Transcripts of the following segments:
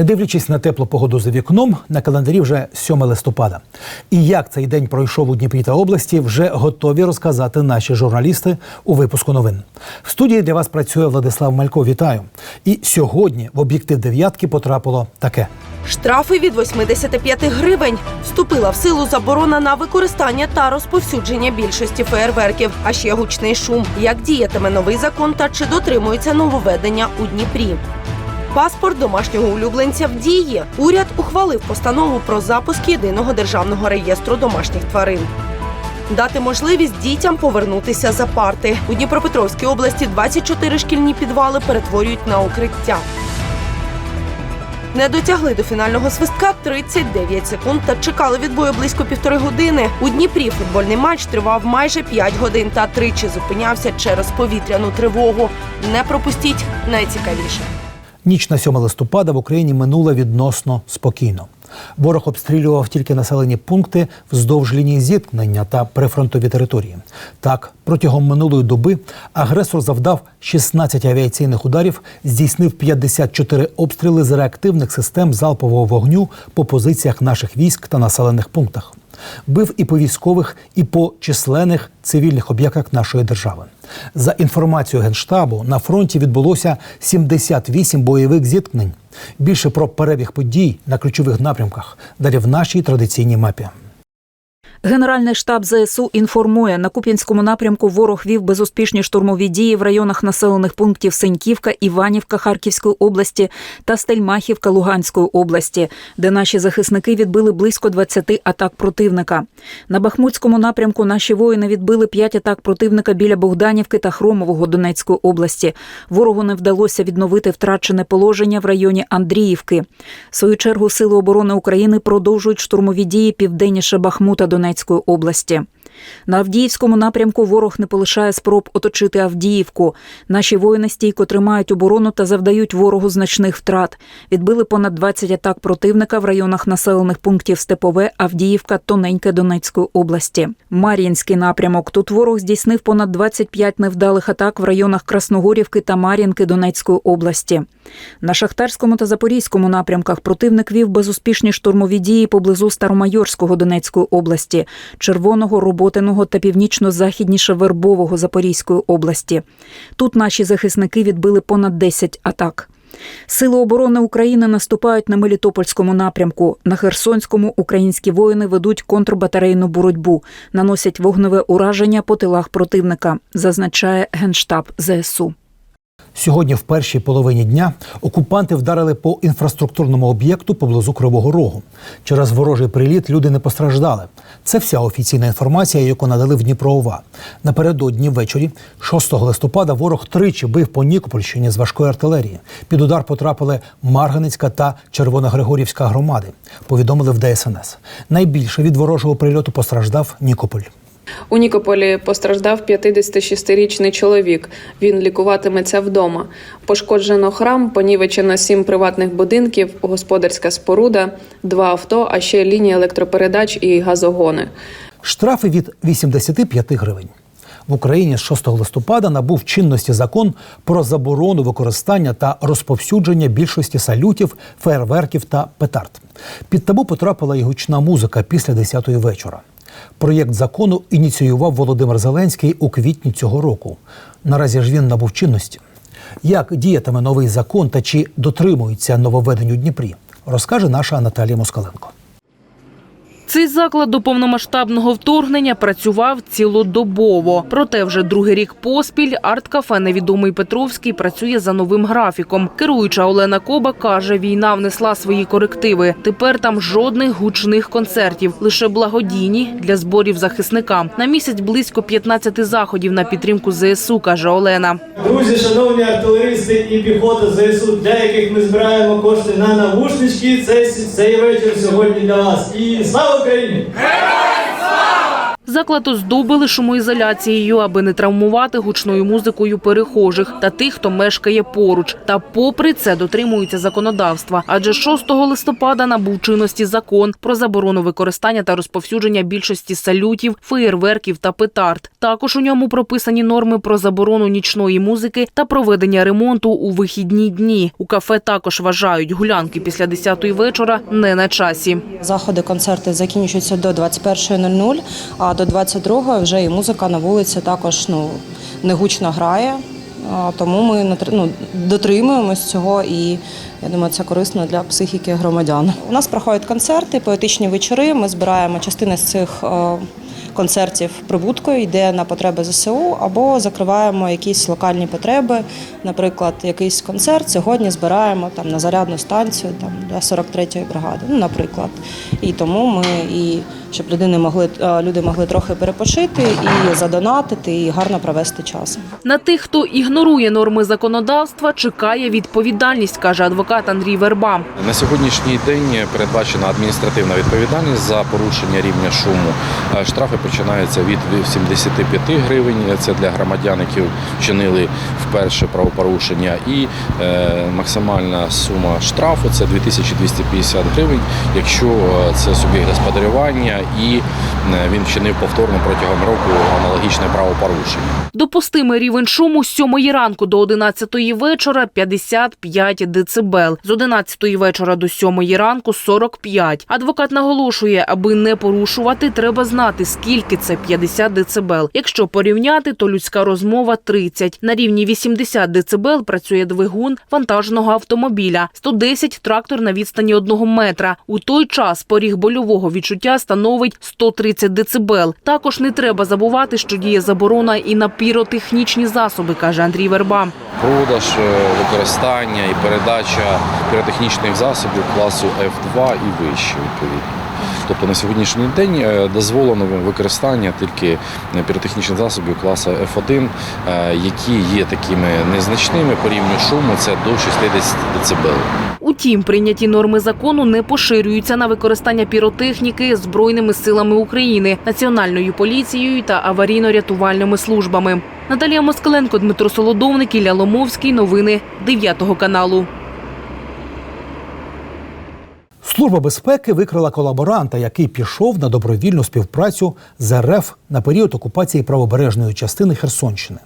Не дивлячись на теплу погоду за вікном, на календарі вже 7 листопада. І як цей день пройшов у Дніпрі та області, вже готові розказати наші журналісти у випуску новин. В студії для вас працює Владислав Малько. Вітаю. І сьогодні в об'єктив дев'ятки потрапило таке. Штрафи від 85 гривень. Вступила в силу заборона на використання та розповсюдження більшості феєрверків, а ще гучний шум. Як діятиме новий закон та чи дотримується нововведення у Дніпрі? Паспорт домашнього улюбленця в дії. Уряд ухвалив постанову про запуск єдиного державного реєстру домашніх тварин. Дати можливість дітям повернутися за парти. У Дніпропетровській області 24 шкільні підвали перетворюють на укриття. Не дотягли до фінального свистка 39 секунд та чекали відбою близько півтори години. У Дніпрі футбольний матч тривав майже 5 годин та тричі зупинявся через повітряну тривогу. Не пропустіть найцікавіше. Ніч на 7 листопада в Україні минула відносно спокійно. Ворог обстрілював тільки населені пункти вздовж лінії зіткнення та прифронтові території. Так, протягом минулої доби агресор завдав 16 авіаційних ударів, здійснив 54 обстріли з реактивних систем залпового вогню по позиціях наших військ та населених пунктах. Бив і по військових, і по численних цивільних об'єктах нашої держави. За інформацією генштабу, на фронті відбулося 78 бойових зіткнень. Більше про перебіг подій на ключових напрямках далі в нашій традиційній мапі. Генеральний штаб ЗСУ інформує, на Куп'янському напрямку ворог вів безуспішні штурмові дії в районах населених пунктів Сеньківка, Іванівка Харківської області та Стельмахівка Луганської області, де наші захисники відбили близько 20 атак противника. На Бахмутському напрямку наші воїни відбили 5 атак противника біля Богданівки та Хромового Донецької області. Ворогу не вдалося відновити втрачене положення в районі Андріївки. В свою чергу Сили оборони України продовжують штурмові дії південніше Бахмута Донецької області. На Авдіївському напрямку ворог не полишає спроб оточити Авдіївку. Наші воїни стійко тримають оборону та завдають ворогу значних втрат. Відбили понад 20 атак противника в районах населених пунктів Степове, Авдіївка, Тоненьке Донецької області. Мар'їнський напрямок. Тут ворог здійснив понад 25 невдалих атак в районах Красногорівки та Мар'їнки Донецької області. На Шахтарському та Запорізькому напрямках противник вів безуспішні штурмові дії поблизу Старомайорського Донецької області, Червоного, Роботиного та північно-західніше Вербового Запорізької області. Тут наші захисники відбили понад 10 атак. Сили оборони України наступають на Мелітопольському напрямку. На Херсонському українські воїни ведуть контрбатарейну боротьбу, наносять вогневе ураження по тилах противника, зазначає генштаб ЗСУ. Сьогодні, в першій половині дня, окупанти вдарили по інфраструктурному об'єкту поблизу Кривого Рогу. Через ворожий приліт люди не постраждали. Це вся офіційна інформація, яку надали в Дніпро ОВА. Напередодні ввечері, 6 листопада, ворог тричі бив по Нікопольщині з важкої артилерії. Під удар потрапили Марганицька та Червоногригорівська громади. Повідомили в ДСНС. Найбільше від ворожого прильоту постраждав Нікополь. У Нікополі постраждав 56-річний чоловік. Він лікуватиметься вдома. Пошкоджено храм, понівечено сім приватних будинків, господарська споруда, два авто, а ще лінії електропередач і газогони. Штрафи від 85 гривень. В Україні з 6 листопада набув чинності закон про заборону використання та розповсюдження більшості салютів, фейерверків та петард. Під табу потрапила і гучна музика після 10-ї вечора. Проєкт закону ініціював Володимир Зеленський у квітні цього року. Наразі ж він набув чинності. Як діятиме новий закон та чи дотримується нововведень у Дніпрі, розкаже наша Наталія Москаленко. Цей заклад до повномасштабного вторгнення працював цілодобово. Проте вже другий рік поспіль арт-кафе Невідомий Петровський працює за новим графіком. Керуюча Олена Коба каже, війна внесла свої корективи. Тепер там жодних гучних концертів, лише благодійні для зборів захисникам. На місяць близько 15 заходів на підтримку ЗСУ, каже Олена. Друзі, шановні артилеристи і піхота ЗСУ, для яких ми збираємо кошти на навушнички, цей, цей вечір сьогодні для вас. І слава Україні! Заклад оздобили шумоізоляцією, аби не травмувати гучною музикою перехожих та тих, хто мешкає поруч. Та попри це дотримуються законодавства. Адже 6 листопада набув чинності закон про заборону використання та розповсюдження більшості салютів, феєрверків та петард. Також у ньому прописані норми про заборону нічної музики та проведення ремонту у вихідні дні. У кафе також вважають гулянки після 10-ї вечора не на часі. Заходи, концерти закінчуються до 21.00, а до 22.00 вже і музика на вулиці також ну, негучно грає. Тому ми ну, дотримуємось цього і я думаю, це корисно для психіки громадян. У нас проходять концерти, поетичні вечори. Ми збираємо частини з цих е, концертів прибуткою, йде на потреби ЗСУ, або закриваємо якісь локальні потреби. Наприклад, якийсь концерт сьогодні збираємо там на зарядну станцію там для 43-ї бригади. Ну, наприклад. І тому ми і щоб людини могли е, люди могли трохи перепочити і задонатити, і гарно провести час. На тих, хто ігнорує норми законодавства, чекає відповідальність, каже адвокат Андрій Верба. На сьогоднішній день передбачена адміністративна відповідальність за порушення рівня шуму. Е, Штрафи починаються від 75 гривень. Це для громадян, які вчинили вперше правопорушення. І е, максимальна сума штрафу це 2250 гривень, якщо це суб'єкт господарювання і е, він вчинив повторно протягом року аналогічне правопорушення. Допустимий рівень шуму з 7 ранку до 11 вечора 55 децибел, з 11 вечора до 7 ранку 45. Адвокат наголошує, аби не порушувати, треба знати, скільки це 50 децибел. Якщо порівняти, то людська розмова 30. На рівні 80 децибел працює двигун вантажного автомобіля, 110 – трактор на відстані 1 метра. У той час поріг больового відчуття становить 130 децибел. Також не треба забувати, що діє заборона і на піротехнічні засоби, каже Андрій Верба. продаж, е, використання і передача піротехнічних засобів класу F2 і вище відповідно. Тобто на сьогоднішній день е, дозволено використання тільки е, піротехнічних засобів класу F1, е, які є такими незначними по рівню шуму, це до 60 дБ. Утім, прийняті норми закону не поширюються на використання піротехніки збройними силами України, національною поліцією та аварійно-рятувальними службами. Наталія Москаленко, Дмитро Солодовник, Ілля Ломовський. Новини 9 каналу. Служба безпеки викрила колаборанта, який пішов на добровільну співпрацю з РФ на період окупації правобережної частини Херсонщини.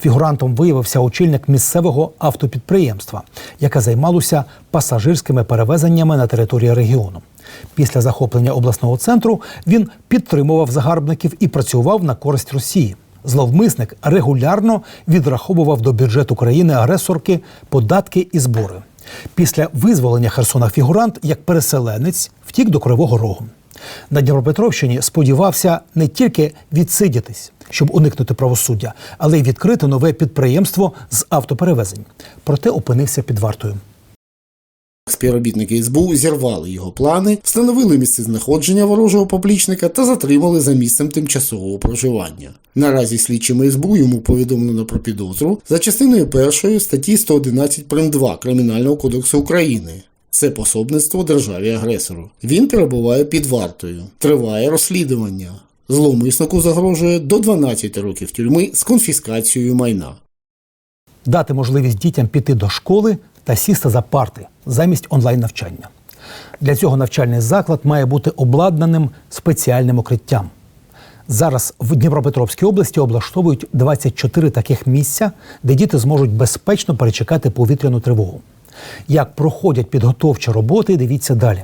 Фігурантом виявився очільник місцевого автопідприємства, яке займалося пасажирськими перевезеннями на території регіону. Після захоплення обласного центру він підтримував загарбників і працював на користь Росії. Зловмисник регулярно відраховував до бюджету країни-агресорки податки і збори. Після визволення Херсона фігурант як переселенець втік до Кривого Рогу. На Дніпропетровщині сподівався не тільки відсидітись, щоб уникнути правосуддя, але й відкрити нове підприємство з автоперевезень. Проте опинився під вартою. Співробітники СБУ зірвали його плани, встановили місце знаходження ворожого поплічника та затримали за місцем тимчасового проживання. Наразі слідчими СБУ йому повідомлено про підозру за частиною першої статті 111 прим. 2 Кримінального кодексу України. Це пособництво державі-агресору. Він перебуває під вартою. Триває розслідування. Зловмиснику загрожує до 12 років тюрми з конфіскацією майна. Дати можливість дітям піти до школи та сісти за парти замість онлайн-навчання. Для цього навчальний заклад має бути обладнаним спеціальним укриттям. Зараз в Дніпропетровській області облаштовують 24 таких місця, де діти зможуть безпечно перечекати повітряну тривогу. Як проходять підготовчі роботи, дивіться далі.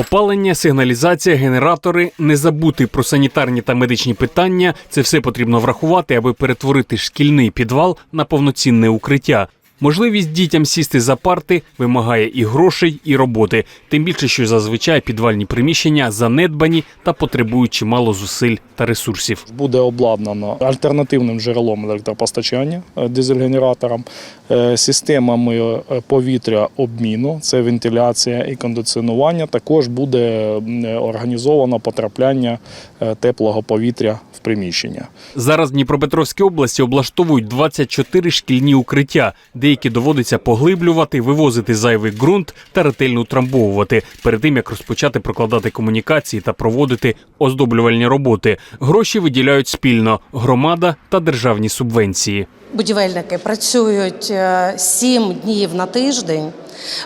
Опалення, сигналізація, генератори, не забути про санітарні та медичні питання. Це все потрібно врахувати, аби перетворити шкільний підвал на повноцінне укриття. Можливість дітям сісти за парти вимагає і грошей, і роботи. Тим більше, що зазвичай підвальні приміщення занедбані та потребують чимало зусиль та ресурсів. буде обладнано альтернативним джерелом електропостачання е, дизель-генератором, е, системами е, повітря обміну, це вентиляція і кондиціонування. Також буде організовано потрапляння теплого повітря в приміщення. Зараз в Дніпропетровській області облаштовують 24 шкільні укриття. Деякі деякі доводиться поглиблювати, вивозити зайвий ґрунт та ретельно утрамбовувати перед тим як розпочати прокладати комунікації та проводити оздоблювальні роботи. Гроші виділяють спільно громада та державні субвенції. Будівельники працюють е, сім днів на тиждень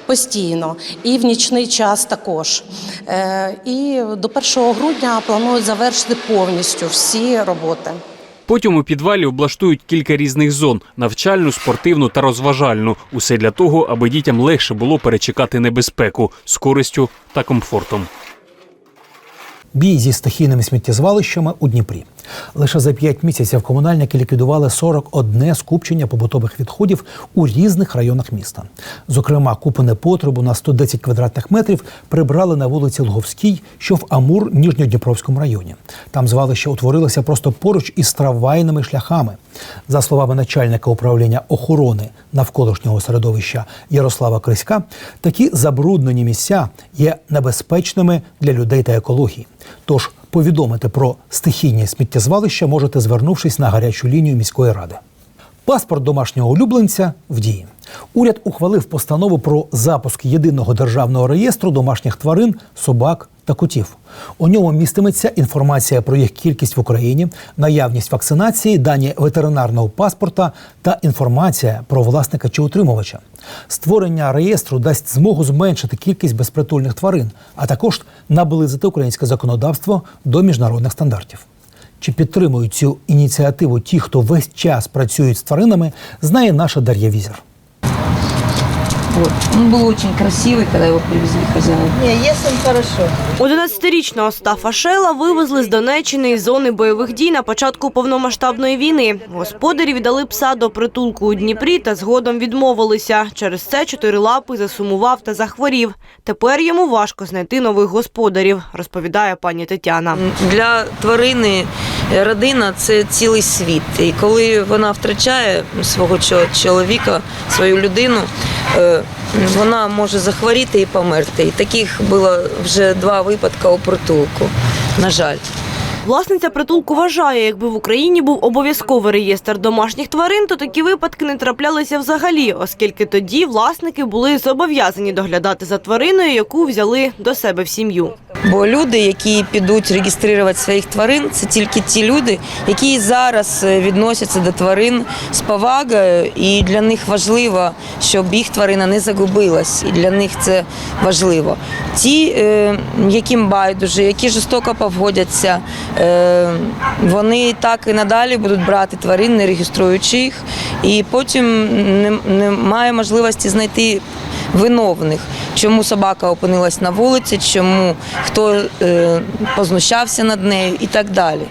постійно, і в нічний час також. Е, І до 1 грудня планують завершити повністю всі роботи. Потім у підвалі облаштують кілька різних зон: навчальну, спортивну та розважальну. Усе для того, аби дітям легше було перечекати небезпеку з користю та комфортом. Бій зі стихійними сміттєзвалищами у Дніпрі. Лише за 5 місяців комунальники ліквідували 41 скупчення побутових відходів у різних районах міста. Зокрема, купи непотребу на 110 квадратних метрів прибрали на вулиці Луговській, що в Амур Ніжньодніпровському районі. Там звалище утворилося просто поруч із трамвайними шляхами. За словами начальника управління охорони навколишнього середовища Ярослава Криська, такі забруднені місця є небезпечними для людей та екології. Тож повідомити про стихійні сміттєзвалища можете, звернувшись на гарячу лінію міської ради. Паспорт домашнього улюбленця в дії. Уряд ухвалив постанову про запуск єдиного державного реєстру домашніх тварин, собак та котів. У ньому містиметься інформація про їх кількість в Україні, наявність вакцинації, дані ветеринарного паспорта та інформація про власника чи утримувача. Створення реєстру дасть змогу зменшити кількість безпритульних тварин, а також наблизити українське законодавство до міжнародних стандартів. Чи підтримують цю ініціативу ті, хто весь час працюють з тваринами, знає наша Дар'я Візер. Вот. Он был очень красивый, когда его привезли хозяин. Не, если он хорошо. 11-річного Стафа Шела вивезли з Донеччини із зони бойових дій на початку повномасштабної війни. Господарі віддали пса до притулку у Дніпрі та згодом відмовилися. Через це чотирилапий засумував та захворів. Тепер йому важко знайти нових господарів, розповідає пані Тетяна. Для тварини родина це цілий світ. І коли вона втрачає свого чоловіка, свою людину, е, вона може захворіти і померти. І таких було вже два випадки у притулку. На жаль. Власниця притулку вважає, якби в Україні був обов'язковий реєстр домашніх тварин, то такі випадки не траплялися взагалі, оскільки тоді власники були зобов'язані доглядати за твариною, яку взяли до себе в сім'ю. Бо люди, які підуть реєструвати своїх тварин, це тільки ті люди, які зараз е, відносяться до тварин з повагою, і для них важливо, щоб їх тварина не загубилась, і для них це важливо. Ті, е, яким байдуже, які жорстоко поводяться, е, вони так і надалі будуть брати тварин, не реєструючи їх, і потім немає можливості знайти виновних, чому собака опинилась на вулиці, чому хто е, познущався над нею і так далі.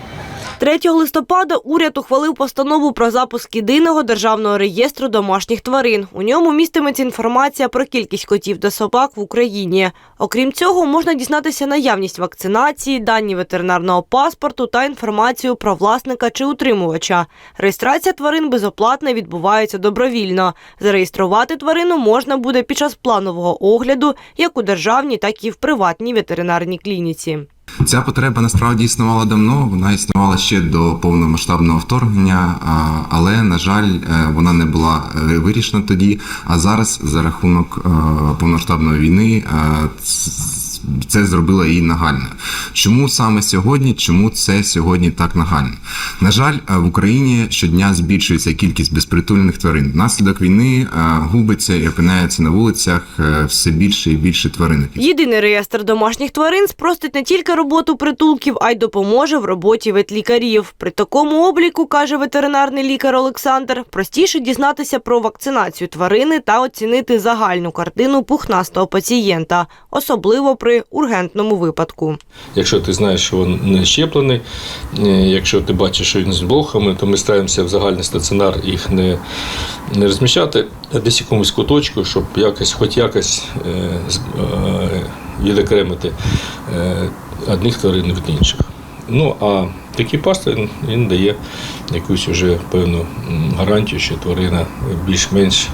3 листопада уряд ухвалив постанову про запуск єдиного державного реєстру домашніх тварин. У ньому містиметься інформація про кількість котів та собак в Україні. Окрім цього, можна дізнатися наявність вакцинації, дані ветеринарного паспорту та інформацію про власника чи утримувача. Реєстрація тварин безоплатна відбувається добровільно. Зареєструвати тварину можна буде під час планового огляду як у державній, так і в приватній ветеринарній клініці. Ця потреба насправді існувала давно. Вона існувала ще до повномасштабного вторгнення, але на жаль, е, вона не була е, вирішена тоді. А зараз за рахунок е, повномасштабної війни це зробило її нагальною. Чому саме сьогодні? Чому це сьогодні так нагально? На жаль, е, в Україні щодня збільшується кількість безпритульних тварин. Внаслідок війни е, губиться і опиняється на вулицях е, все більше і більше тваринок. Єдиний реєстр домашніх тварин спростить не тільки роботу притулків, а й допоможе в роботі ветлікарів. При такому обліку, каже ветеринарний лікар Олександр, простіше дізнатися про вакцинацію тварини та оцінити загальну картину пухнастого пацієнта, особливо при ургентному випадку. Якщо ти знаєш, що він не щеплений, е, якщо ти бачиш, що він з блохами, то ми стараємося в загальний стаціонар їх не, не розміщати, а десь якомусь куточку, щоб якось, хоч якось е, е, відокремити одних тварин від інших. Ну а такий паспорт він, дає якусь вже певну гарантію, що тварина більш-менш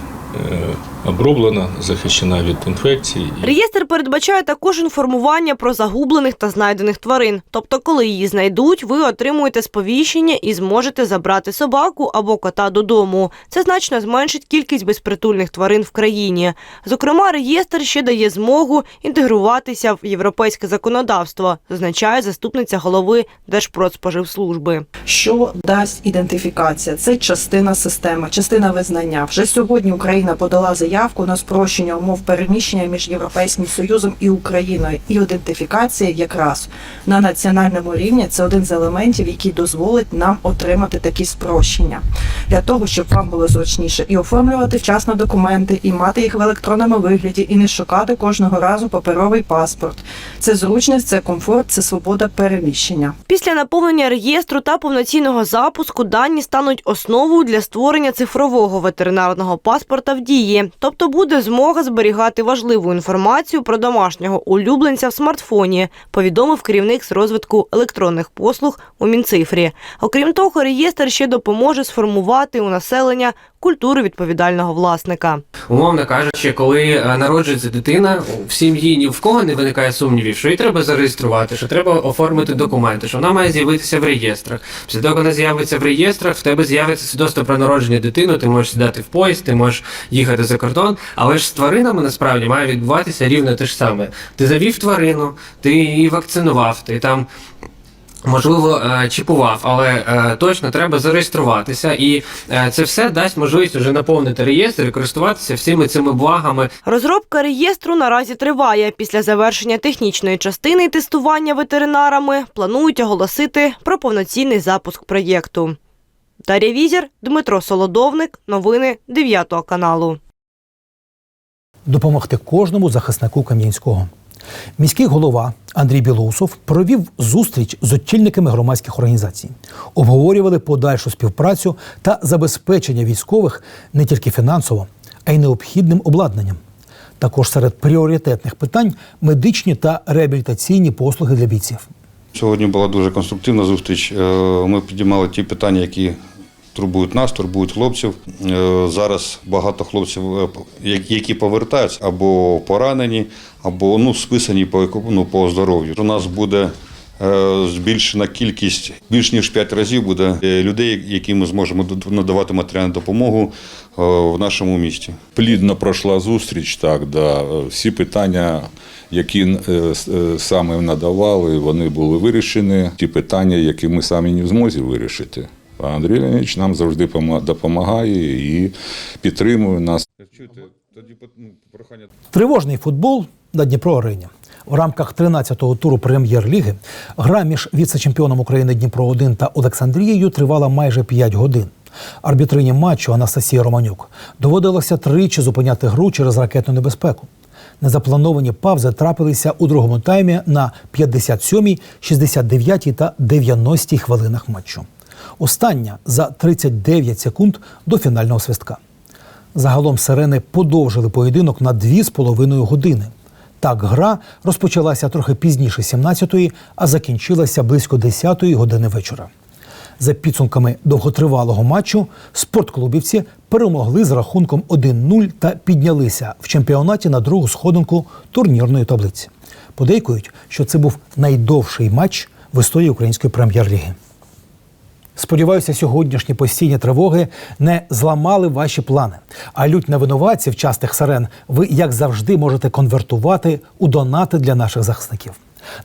оброблена, захищена від інфекцій. Реєстр передбачає також інформування про загублених та знайдених тварин. Тобто, коли її знайдуть, ви отримуєте сповіщення і зможете забрати собаку або кота додому. Це значно зменшить кількість безпритульних тварин в країні. Зокрема, реєстр ще дає змогу інтегруватися в європейське законодавство, зазначає заступниця голови Держпродспоживслужби. Що дасть ідентифікація? Це частина системи, частина визнання. Вже сьогодні Україна подала заявку на спрощення умов переміщення між Європейським Союзом і Україною. І ідентифікація якраз на національному рівні це один з елементів, який дозволить нам отримати такі спрощення для того, щоб вам було зручніше і оформлювати вчасно документи, і мати їх в електронному вигляді, і не шукати кожного разу паперовий паспорт. Це зручність, це комфорт, це свобода переміщення. Після наповнення реєстру та повноцінного запуску дані стануть основою для створення цифрового ветеринарного паспорта в дії, тобто буде змога зберігати важливу інформацію про домашнього улюбленця в смартфоні, повідомив керівник з розвитку електронних послуг у Мінцифрі. Окрім того, реєстр ще допоможе сформувати у населення культуру відповідального власника. Умовно кажучи, коли е, народжується дитина, в сім'ї ні в кого не виникає сумнівів, що її треба зареєструвати, що треба оформити документи, що вона має з'явитися в реєстрах. Після того, вона з'явиться в реєстрах, в тебе з'явиться свідоцтво про народження дитини, ти можеш сідати в поїзд, ти можеш їхати за кордон. Але ж з тваринами насправді має відбуватися рівно те ж саме. Ти завів тварину, ти її вакцинував, ти там. Можливо, е, чіпував, але е, точно треба зареєструватися, і е, це все дасть можливість вже наповнити реєстр і користуватися всіми цими благами. Розробка реєстру наразі триває. Після завершення технічної частини тестування ветеринарами планують оголосити про повноцінний запуск проєкту. Дар'я Візір, Дмитро Солодовник. Новини 9 каналу. Допомогти кожному захиснику Кам'янського. Міський голова Андрій Білоусов провів зустріч з очільниками громадських організацій. Обговорювали подальшу співпрацю та забезпечення військових не тільки фінансово, а й необхідним обладнанням. Також серед пріоритетних питань медичні та реабілітаційні послуги для бійців. Сьогодні була дуже конструктивна зустріч. Е, Ми підіймали ті питання, які турбують нас, турбують хлопців. Е, Зараз багато хлопців, е, які повертаються або поранені, або ну, списані по, ну, по здоров'ю. У нас буде е, збільшена кількість, більш ніж 5 разів буде людей, яким ми зможемо надавати матеріальну допомогу в нашому місті. Плідно пройшла зустріч, так, да. всі питання, які саме надавали, вони були вирішені. Ті питання, які ми самі не в змозі вирішити. А Андрій Леонідович нам завжди допомагає і підтримує нас. Тривожний футбол на Дніпро Арені. В рамках 13-го туру прем'єр-ліги гра між віце-чемпіоном України Дніпро 1 та Олександрією тривала майже 5 годин. Арбітрині матчу Анастасії Романюк доводилося тричі зупиняти гру через ракетну небезпеку. Незаплановані павзи трапилися у другому таймі на 57-й, 69-й та 90-й хвилинах матчу. Остання за 39 секунд до фінального свистка. Загалом сирени подовжили поєдинок на 2,5 години. Так, гра розпочалася трохи пізніше 17-ї, а закінчилася близько 10-ї години вечора. За підсумками довготривалого матчу спортклубівці перемогли з рахунком 1-0 та піднялися в чемпіонаті на другу сходинку турнірної таблиці. Подейкують, що це був найдовший матч в історії української прем'єр-ліги. Сподіваюся, сьогоднішні постійні тривоги не зламали ваші плани. А лють на винуватців частих сирен ви, як завжди, можете конвертувати у донати для наших захисників.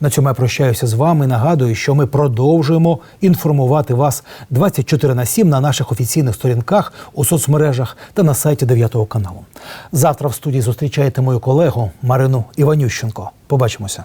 На цьому я прощаюся з вами. Нагадую, що ми продовжуємо інформувати вас 24 на 7 на наших офіційних сторінках у соцмережах та на сайті 9 каналу. Завтра в студії зустрічаєте мою колегу Марину Іванющенко. Побачимося.